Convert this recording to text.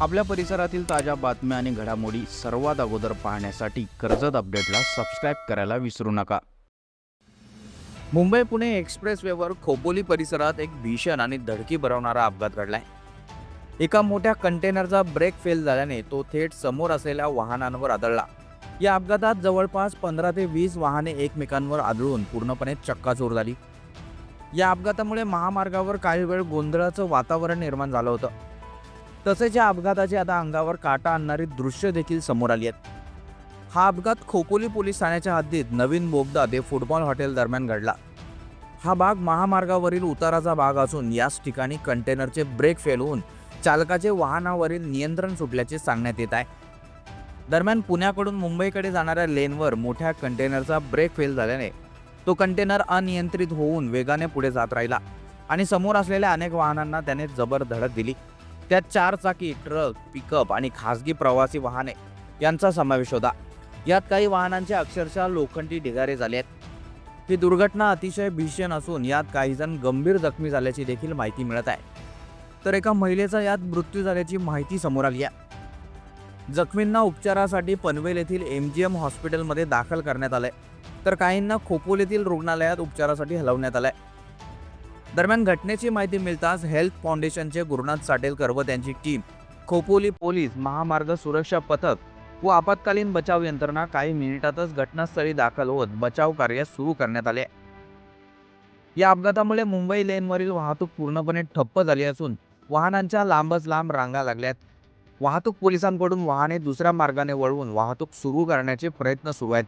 आपल्या परिसरातील ताज्या बातम्या आणि घडामोडी सर्वात अगोदर पाहण्यासाठी कर्जत अपडेटला सबस्क्राईब करायला विसरू नका. मुंबई पुणे एक्सप्रेसवेवर खोपोली परिसरात एक भीषण आणि धडकी भरवणारा अपघात घडलाय. एका मोठ्या कंटेनरचा ब्रेक फेल झाल्याने तो थेट समोर असलेल्या वाहनांवर आदळला. या अपघातात जवळपास पंधरा ते वीस वाहने एकमेकांवर आदळून पूर्णपणे चक्काचूर झाली. या अपघातामुळे महामार्गावर काही वेळ गोंधळाचं वातावरण निर्माण झालं होतं. तसेच या अपघाताचे आता अंगावर काटा आणणारी दृश्य देखील समोर आली आहेत. हा अपघात खोपोली पोलीस ठाण्याच्या हद्दीत नवीन बोगदा ते फुटबॉल हॉटेल दरम्यान घडला. हा भाग महामार्गावरील उताराचा भाग असून याच ठिकाणी कंटेनरचे ब्रेक फेल होऊन चालकाचे वाहनावरील नियंत्रण सुटल्याचे सांगण्यात येत आहे. दरम्यान पुण्याकडून मुंबईकडे जाणाऱ्या लेनवर मोठ्या कंटेनरचा ब्रेक फेल झाल्याने तो कंटेनर अनियंत्रित होऊन वेगाने पुढे जात राहिला आणि समोर असलेल्या अनेक वाहनांना त्याने जबर धडक दिली. त्यात चार चाकी ट्रक पिकअप आणि खासगी प्रवासी वाहने यांचा समावेश होता. यात काही वाहनांचे अक्षरशः लोखंडी ढिगारे झाले आहेत. ही दुर्घटना अतिशय भीषण असून यात काही जण गंभीर जखमी झाल्याची देखील माहिती मिळत आहे. तर एका महिलेचा यात मृत्यू झाल्याची माहिती समोर आली आहे. जखमींना उपचारासाठी पनवेल येथील एम जी एम हॉस्पिटलमध्ये दाखल करण्यात आलंय. तर काहींना खोपोल येथील रुग्णालयात उपचारासाठी हलवण्यात आलंय. दरम्यान घटनेची माहिती मिळताच हेल्थ फाउंडेशनचे गुरुनाथ साटेलकर व त्यांची टीम खोपोली पोलीस महामार्ग सुरक्षा पथक व आपत्कालीन बचाव यंत्रणा काही मिनिटातच घटनास्थळी दाखल होत बचाव कार्य सुरू करण्यात आले. या अपघातामुळे मुंबई लेनवरील वाहतूक पूर्णपणे ठप्प झाली असून वाहनांच्या लांबच लांब रांगा लागल्यात वाहतूक पोलिसांकडून वाहने दुसऱ्या मार्गाने वळवून वाहतूक सुरू करण्याचे प्रयत्न सुरू आहेत.